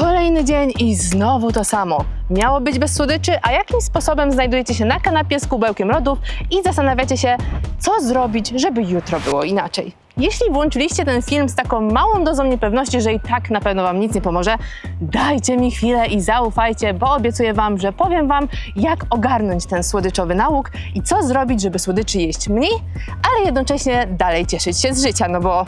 Kolejny dzień i znowu to samo. Miało być bez słodyczy, a jakim sposobem znajdujecie się na kanapie z kubełkiem lodów i zastanawiacie się, co zrobić, żeby jutro było inaczej. Jeśli włączyliście ten film z taką małą dozą niepewności, że i tak na pewno Wam nic nie pomoże, dajcie mi chwilę i zaufajcie, bo obiecuję Wam, że powiem Wam, jak ogarnąć ten słodyczowy nałóg i co zrobić, żeby słodyczy jeść mniej, ale jednocześnie dalej cieszyć się z życia, no bo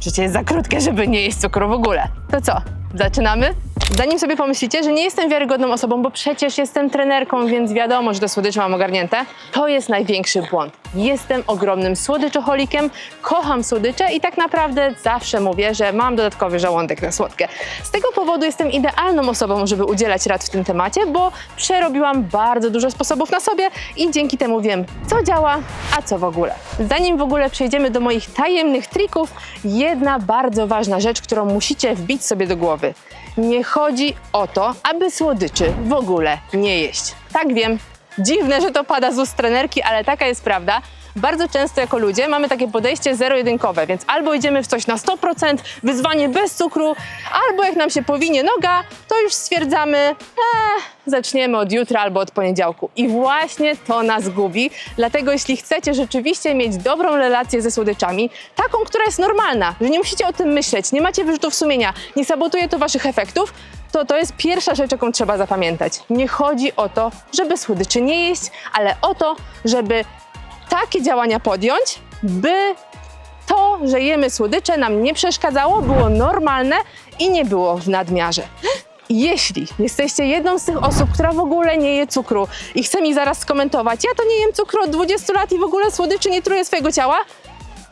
Życie jest za krótkie, żeby nie jeść cukru w ogóle. To co? Zaczynamy? Zanim sobie pomyślicie, że nie jestem wiarygodną osobą, bo przecież jestem trenerką, więc wiadomo, że te słodycze mam ogarnięte, to jest największy błąd. Jestem ogromnym słodyczoholikiem, kocham słodycze i tak naprawdę zawsze mówię, że mam dodatkowy żołądek na słodkie. Z tego powodu jestem idealną osobą, żeby udzielać rad w tym temacie, bo przerobiłam bardzo dużo sposobów na sobie i dzięki temu wiem, co działa, a co w ogóle. Zanim w ogóle przejdziemy do moich tajemnych trików, jedna bardzo ważna rzecz, którą musicie wbić sobie do głowy. Nie chodzi o to, aby słodyczy w ogóle nie jeść. Tak wiem, dziwne, że to pada z ust trenerki, ale taka jest prawda. Bardzo często jako ludzie mamy takie podejście zero-jedynkowe, więc albo idziemy w coś na 100%, wyzwanie bez cukru, albo jak nam się powinie noga, to już stwierdzamy, eee, zaczniemy od jutra albo od poniedziałku. I właśnie to nas gubi. Dlatego jeśli chcecie rzeczywiście mieć dobrą relację ze słodyczami, taką, która jest normalna, że nie musicie o tym myśleć, nie macie wyrzutów sumienia, nie sabotuje to waszych efektów, to to jest pierwsza rzecz, jaką trzeba zapamiętać. Nie chodzi o to, żeby słodyczy nie jeść, ale o to, żeby takie działania podjąć, by to, że jemy słodycze nam nie przeszkadzało, było normalne i nie było w nadmiarze. Jeśli jesteście jedną z tych osób, która w ogóle nie je cukru i chce mi zaraz skomentować, ja to nie jem cukru od 20 lat i w ogóle słodyczy nie truję swojego ciała,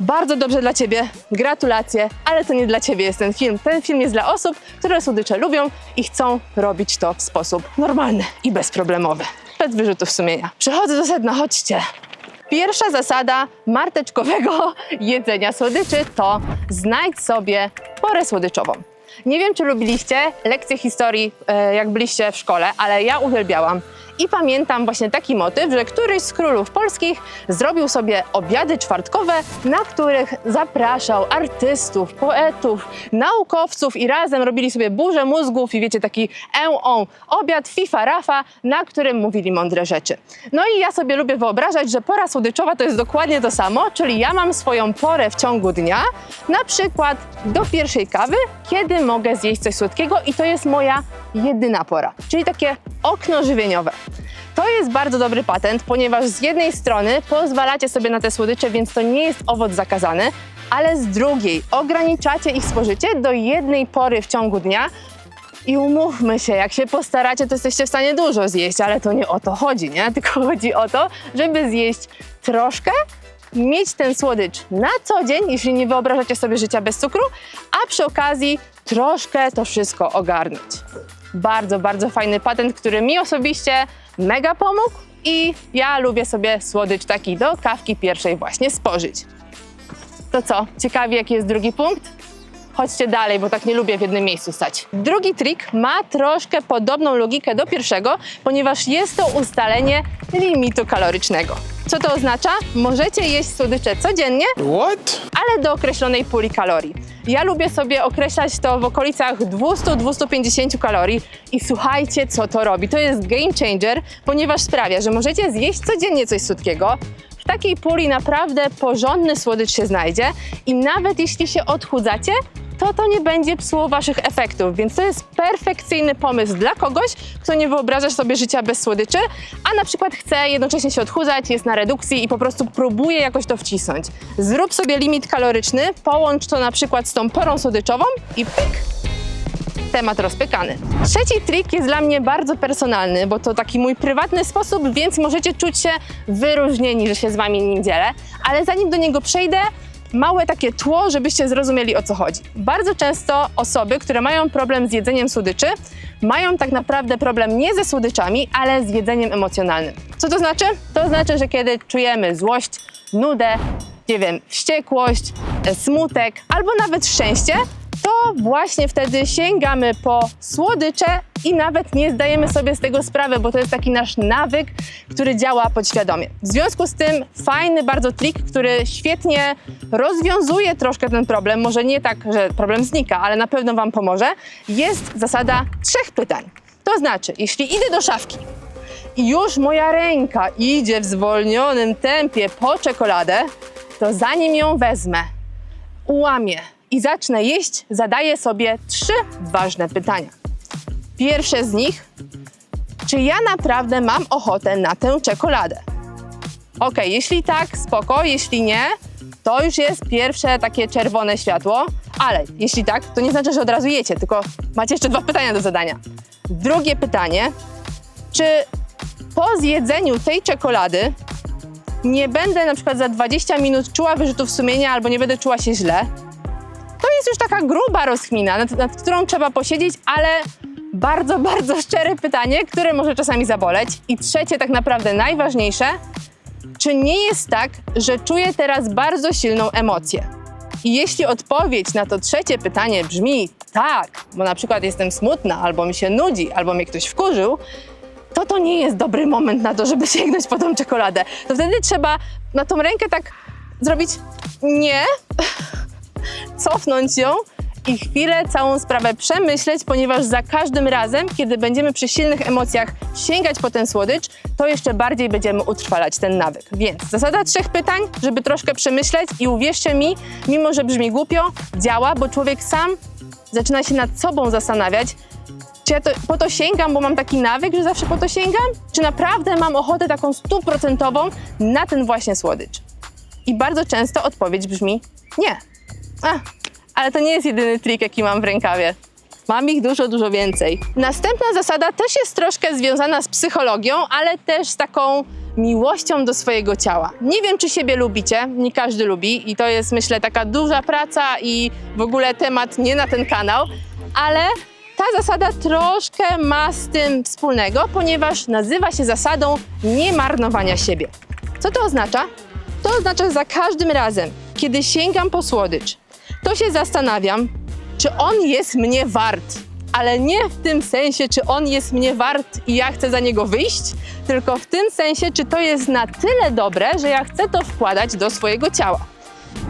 bardzo dobrze dla Ciebie, gratulacje, ale to nie dla Ciebie jest ten film. Ten film jest dla osób, które słodycze lubią i chcą robić to w sposób normalny i bezproblemowy, bez wyrzutów sumienia. Przechodzę do sedna, chodźcie. Pierwsza zasada marteczkowego jedzenia słodyczy to znajdź sobie porę słodyczową. Nie wiem, czy lubiliście lekcje historii, e, jak byliście w szkole, ale ja uwielbiałam. I pamiętam właśnie taki motyw, że któryś z królów polskich zrobił sobie obiady czwartkowe, na których zapraszał artystów, poetów, naukowców i razem robili sobie burzę mózgów i wiecie, taki e-on, obiad FIFA Rafa, na którym mówili mądre rzeczy. No i ja sobie lubię wyobrażać, że pora słodyczowa to jest dokładnie to samo, czyli ja mam swoją porę w ciągu dnia, na przykład do pierwszej kawy, kiedy mogę zjeść coś słodkiego i to jest moja jedyna pora, czyli takie okno żywieniowe. To jest bardzo dobry patent, ponieważ z jednej strony pozwalacie sobie na te słodycze, więc to nie jest owoc zakazany, ale z drugiej ograniczacie ich spożycie do jednej pory w ciągu dnia. I umówmy się, jak się postaracie, to jesteście w stanie dużo zjeść, ale to nie o to chodzi, nie? Tylko chodzi o to, żeby zjeść troszkę, mieć ten słodycz na co dzień, jeśli nie wyobrażacie sobie życia bez cukru, a przy okazji troszkę to wszystko ogarnąć. Bardzo, bardzo fajny patent, który mi osobiście mega pomógł i ja lubię sobie słodycz taki do kawki pierwszej właśnie spożyć. To co, ciekawi jaki jest drugi punkt? Chodźcie dalej, bo tak nie lubię w jednym miejscu stać. Drugi trik ma troszkę podobną logikę do pierwszego, ponieważ jest to ustalenie limitu kalorycznego. Co to oznacza? Możecie jeść słodycze codziennie, What? ale do określonej puli kalorii. Ja lubię sobie określać to w okolicach 200-250 kalorii i słuchajcie, co to robi. To jest game changer, ponieważ sprawia, że możecie zjeść codziennie coś słodkiego. W takiej puli naprawdę porządny słodycz się znajdzie i nawet jeśli się odchudzacie, to to nie będzie psuło waszych efektów, więc to jest perfekcyjny pomysł dla kogoś, kto nie wyobraża sobie życia bez słodyczy, a na przykład chce jednocześnie się odchudzać, jest na redukcji i po prostu próbuje jakoś to wcisnąć. Zrób sobie limit kaloryczny, połącz to na przykład z tą porą słodyczową i pyk, temat rozpykany. Trzeci trik jest dla mnie bardzo personalny, bo to taki mój prywatny sposób, więc możecie czuć się wyróżnieni, że się z wami nim dzielę. Ale zanim do niego przejdę, małe takie tło, żebyście zrozumieli o co chodzi. Bardzo często osoby, które mają problem z jedzeniem słodyczy, mają tak naprawdę problem nie ze słodyczami, ale z jedzeniem emocjonalnym. Co to znaczy? To znaczy, że kiedy czujemy złość, nudę, nie wiem, wściekłość, e, smutek albo nawet szczęście, to właśnie wtedy sięgamy po słodycze i nawet nie zdajemy sobie z tego sprawy, bo to jest taki nasz nawyk, który działa podświadomie. W związku z tym fajny bardzo trik, który świetnie rozwiązuje troszkę ten problem, może nie tak, że problem znika, ale na pewno Wam pomoże, jest zasada trzech pytań. To znaczy, jeśli idę do szafki i już moja ręka idzie w zwolnionym tempie po czekoladę, to zanim ją wezmę, ułamię i zacznę jeść, zadaję sobie trzy ważne pytania. Pierwsze z nich, czy ja naprawdę mam ochotę na tę czekoladę? Ok, jeśli tak, spoko, jeśli nie, to już jest pierwsze takie czerwone światło, ale jeśli tak, to nie znaczy, że od razu jecie, tylko macie jeszcze dwa pytania do zadania. Drugie pytanie, czy po zjedzeniu tej czekolady nie będę na przykład za 20 minut czuła wyrzutów sumienia albo nie będę czuła się źle? Jest już taka gruba rozkmina, nad, nad którą trzeba posiedzieć, ale bardzo, bardzo szczere pytanie, które może czasami zaboleć. I trzecie, tak naprawdę najważniejsze, czy nie jest tak, że czuję teraz bardzo silną emocję? I jeśli odpowiedź na to trzecie pytanie brzmi tak, bo na przykład jestem smutna, albo mi się nudzi, albo mnie ktoś wkurzył, to to nie jest dobry moment na to, żeby sięgnąć po tą czekoladę. To wtedy trzeba na tą rękę tak zrobić nie, cofnąć ją i chwilę całą sprawę przemyśleć, ponieważ za każdym razem, kiedy będziemy przy silnych emocjach sięgać po ten słodycz, to jeszcze bardziej będziemy utrwalać ten nawyk. Więc zasada trzech pytań, żeby troszkę przemyśleć i uwierzcie mi, mimo że brzmi głupio, działa, bo człowiek sam zaczyna się nad sobą zastanawiać, czy ja to, po to sięgam, bo mam taki nawyk, że zawsze po to sięgam? Czy naprawdę mam ochotę taką stuprocentową na ten właśnie słodycz? I bardzo często odpowiedź brzmi nie. A, ale to nie jest jedyny trik, jaki mam w rękawie. Mam ich dużo, dużo więcej. Następna zasada też jest troszkę związana z psychologią, ale też z taką miłością do swojego ciała. Nie wiem, czy siebie lubicie, nie każdy lubi i to jest, myślę, taka duża praca i w ogóle temat nie na ten kanał, ale ta zasada troszkę ma z tym wspólnego, ponieważ nazywa się zasadą niemarnowania siebie. Co to oznacza? To oznacza, że za każdym razem, kiedy sięgam po słodycz, to się zastanawiam, czy on jest mnie wart. Ale nie w tym sensie, czy on jest mnie wart i ja chcę za niego wyjść, tylko w tym sensie, czy to jest na tyle dobre, że ja chcę to wkładać do swojego ciała.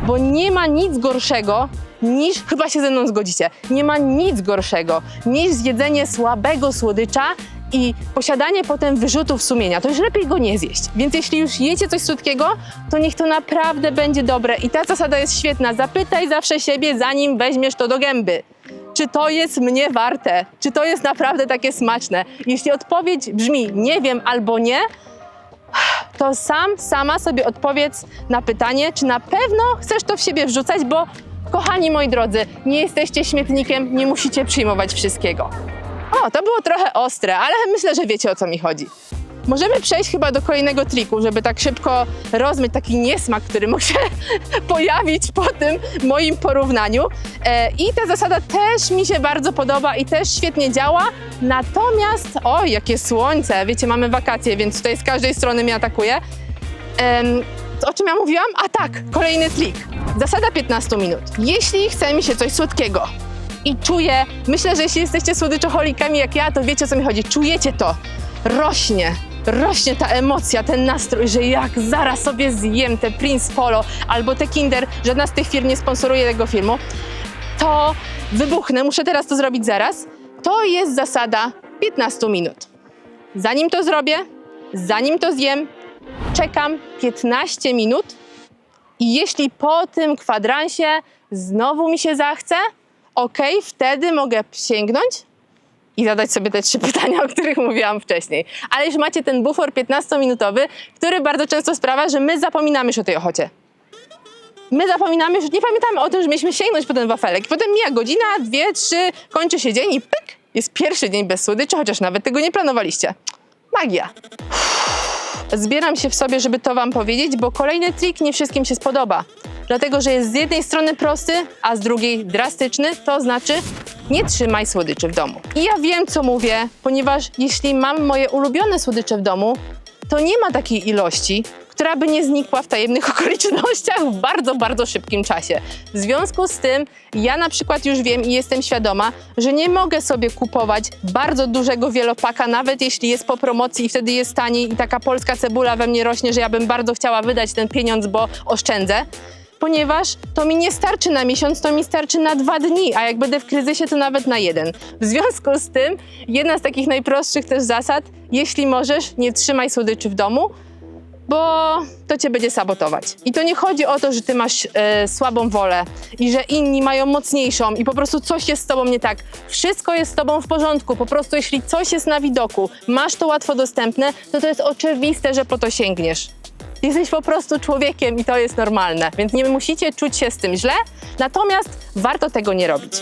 Bo nie ma nic gorszego niż, chyba się ze mną zgodzicie, nie ma nic gorszego niż zjedzenie słabego słodycza i posiadanie potem wyrzutów sumienia. To już lepiej go nie zjeść. Więc jeśli już jecie coś słodkiego, to niech to naprawdę będzie dobre. I ta zasada jest świetna. Zapytaj zawsze siebie, zanim weźmiesz to do gęby. Czy to jest mnie warte? Czy to jest naprawdę takie smaczne? Jeśli odpowiedź brzmi nie wiem albo nie, to sam, sama sobie odpowiedz na pytanie, czy na pewno chcesz to w siebie wrzucać, bo kochani moi drodzy, nie jesteście śmietnikiem, nie musicie przyjmować wszystkiego. O, to było trochę ostre, ale myślę, że wiecie o co mi chodzi. Możemy przejść chyba do kolejnego triku, żeby tak szybko rozmyć taki niesmak, który mógł się pojawić po tym moim porównaniu. E, I ta zasada też mi się bardzo podoba i też świetnie działa. Natomiast, oj, jakie słońce, wiecie, mamy wakacje, więc tutaj z każdej strony mnie atakuje. O czym ja mówiłam? A tak, kolejny trik. Zasada 15 minut. Jeśli chce mi się coś słodkiego i czuję, myślę, że jeśli jesteście słodyczoholikami jak ja, to wiecie o co mi chodzi. Czujecie to. Rośnie. Rośnie ta emocja, ten nastrój, że jak zaraz sobie zjem te Prince Polo albo te Kinder, żadna z tych firm nie sponsoruje tego filmu, to wybuchnę, muszę teraz to zrobić zaraz. To jest zasada 15 minut. Zanim to zrobię, zanim to zjem, czekam 15 minut i jeśli po tym kwadransie znowu mi się zachce, ok, wtedy mogę sięgnąć i zadać sobie te trzy pytania, o których mówiłam wcześniej. Ale już macie ten bufor 15-minutowy, który bardzo często sprawia, że my zapominamy już o tej ochocie. My zapominamy, że nie pamiętamy o tym, że mieliśmy sięgnąć po ten wafelek. Potem mija godzina, dwie, trzy, kończy się dzień i pyk, jest pierwszy dzień bez słodyczy, chociaż nawet tego nie planowaliście. Magia. Zbieram się w sobie, żeby to Wam powiedzieć, bo kolejny trik nie wszystkim się spodoba. Dlatego, że jest z jednej strony prosty, a z drugiej drastyczny, to znaczy nie trzymaj słodyczy w domu. I ja wiem, co mówię, ponieważ jeśli mam moje ulubione słodycze w domu, to nie ma takiej ilości, która by nie znikła w tajemnych okolicznościach w bardzo, bardzo szybkim czasie. W związku z tym ja na przykład już wiem i jestem świadoma, że nie mogę sobie kupować bardzo dużego wielopaka, nawet jeśli jest po promocji i wtedy jest taniej i taka polska cebula we mnie rośnie, że ja bym bardzo chciała wydać ten pieniądz, bo oszczędzę ponieważ to mi nie starczy na miesiąc, to mi starczy na dwa dni, a jak będę w kryzysie, to nawet na jeden. W związku z tym, jedna z takich najprostszych też zasad, jeśli możesz, nie trzymaj słodyczy w domu, bo to cię będzie sabotować. I to nie chodzi o to, że ty masz e, słabą wolę i że inni mają mocniejszą i po prostu coś jest z tobą nie tak. Wszystko jest z tobą w porządku. Po prostu jeśli coś jest na widoku, masz to łatwo dostępne, to to jest oczywiste, że po to sięgniesz. Jesteś po prostu człowiekiem i to jest normalne, więc nie musicie czuć się z tym źle, natomiast warto tego nie robić.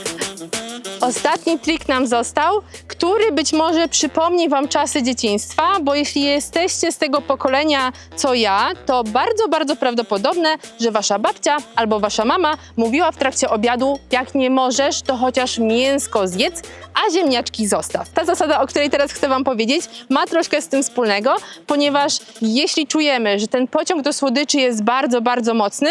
Ostatni trik nam został, który być może przypomni Wam czasy dzieciństwa, bo jeśli jesteście z tego pokolenia co ja, to bardzo, bardzo prawdopodobne, że Wasza babcia albo Wasza mama mówiła w trakcie obiadu, jak nie możesz, to chociaż mięsko zjedz, a ziemniaczki zostaw. Ta zasada, o której teraz chcę Wam powiedzieć, ma troszkę z tym wspólnego, ponieważ jeśli czujemy, że ten pociąg do słodyczy jest bardzo, bardzo mocny,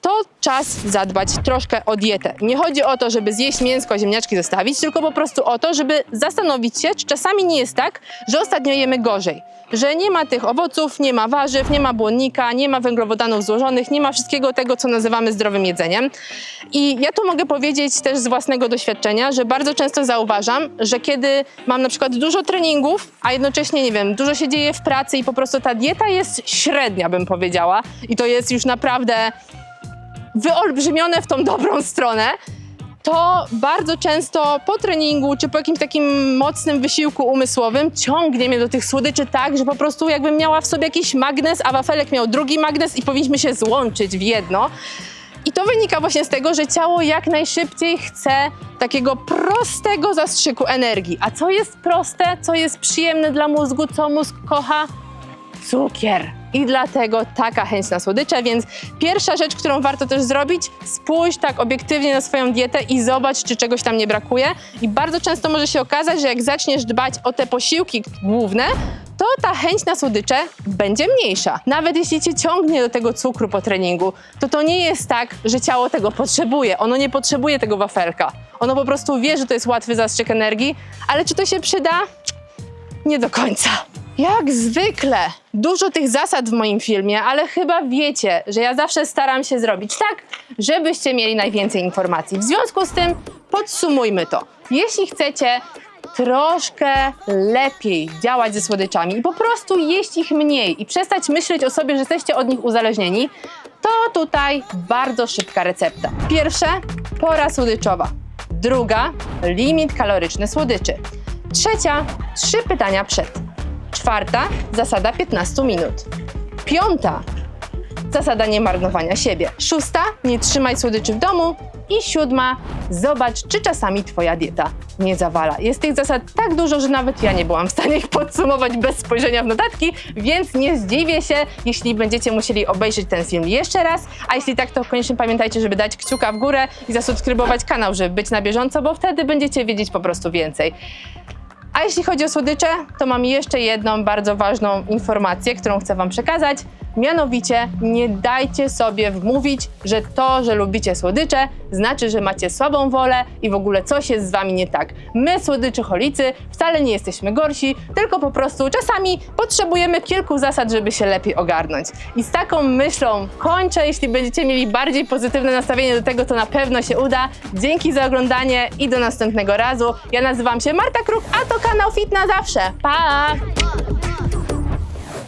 to czas zadbać troszkę o dietę. Nie chodzi o to, żeby zjeść mięsko, ziemniaczki zostawić, tylko po prostu o to, żeby zastanowić się, czy czasami nie jest tak, że ostatnio jemy gorzej. Że nie ma tych owoców, nie ma warzyw, nie ma błonnika, nie ma węglowodanów złożonych, nie ma wszystkiego tego, co nazywamy zdrowym jedzeniem. I ja tu mogę powiedzieć też z własnego doświadczenia, że bardzo często zauważam, że kiedy mam na przykład dużo treningów, a jednocześnie, nie wiem, dużo się dzieje w pracy i po prostu ta dieta jest średnia, bym powiedziała, i to jest już naprawdę wyolbrzymione w tą dobrą stronę, to bardzo często po treningu czy po jakimś takim mocnym wysiłku umysłowym ciągnie mnie do tych słodyczy tak, że po prostu jakbym miała w sobie jakiś magnes, a wafelek miał drugi magnes i powinniśmy się złączyć w jedno. I to wynika właśnie z tego, że ciało jak najszybciej chce takiego prostego zastrzyku energii. A co jest proste, co jest przyjemne dla mózgu, co mózg kocha? cukier. I dlatego taka chęć na słodycze, więc pierwsza rzecz, którą warto też zrobić, spójrz tak obiektywnie na swoją dietę i zobacz, czy czegoś tam nie brakuje. I bardzo często może się okazać, że jak zaczniesz dbać o te posiłki główne, to ta chęć na słodycze będzie mniejsza. Nawet jeśli cię ciągnie do tego cukru po treningu, to to nie jest tak, że ciało tego potrzebuje. Ono nie potrzebuje tego wafelka. Ono po prostu wie, że to jest łatwy zastrzyk energii, ale czy to się przyda? Nie do końca. Jak zwykle, dużo tych zasad w moim filmie, ale chyba wiecie, że ja zawsze staram się zrobić tak, żebyście mieli najwięcej informacji. W związku z tym podsumujmy to. Jeśli chcecie troszkę lepiej działać ze słodyczami i po prostu jeść ich mniej i przestać myśleć o sobie, że jesteście od nich uzależnieni, to tutaj bardzo szybka recepta. Pierwsze, pora słodyczowa. Druga, limit kaloryczny słodyczy. Trzecia, trzy pytania przed. Czwarta, zasada 15 minut. Piąta, zasada nie marnowania siebie. Szósta, nie trzymaj słodyczy w domu. I siódma, zobacz, czy czasami Twoja dieta nie zawala. Jest tych zasad tak dużo, że nawet ja nie byłam w stanie ich podsumować bez spojrzenia w notatki, więc nie zdziwię się, jeśli będziecie musieli obejrzeć ten film jeszcze raz. A jeśli tak, to koniecznie pamiętajcie, żeby dać kciuka w górę i zasubskrybować kanał, żeby być na bieżąco, bo wtedy będziecie wiedzieć po prostu więcej. A jeśli chodzi o słodycze, to mam jeszcze jedną bardzo ważną informację, którą chcę Wam przekazać. Mianowicie nie dajcie sobie wmówić, że to, że lubicie słodycze, znaczy, że macie słabą wolę i w ogóle coś jest z Wami nie tak. My, słodyczoholicy, wcale nie jesteśmy gorsi, tylko po prostu czasami potrzebujemy kilku zasad, żeby się lepiej ogarnąć. I z taką myślą kończę. Jeśli będziecie mieli bardziej pozytywne nastawienie do tego, to na pewno się uda. Dzięki za oglądanie i do następnego razu. Ja nazywam się Marta Kruk, a to kanał Fit na zawsze. Pa!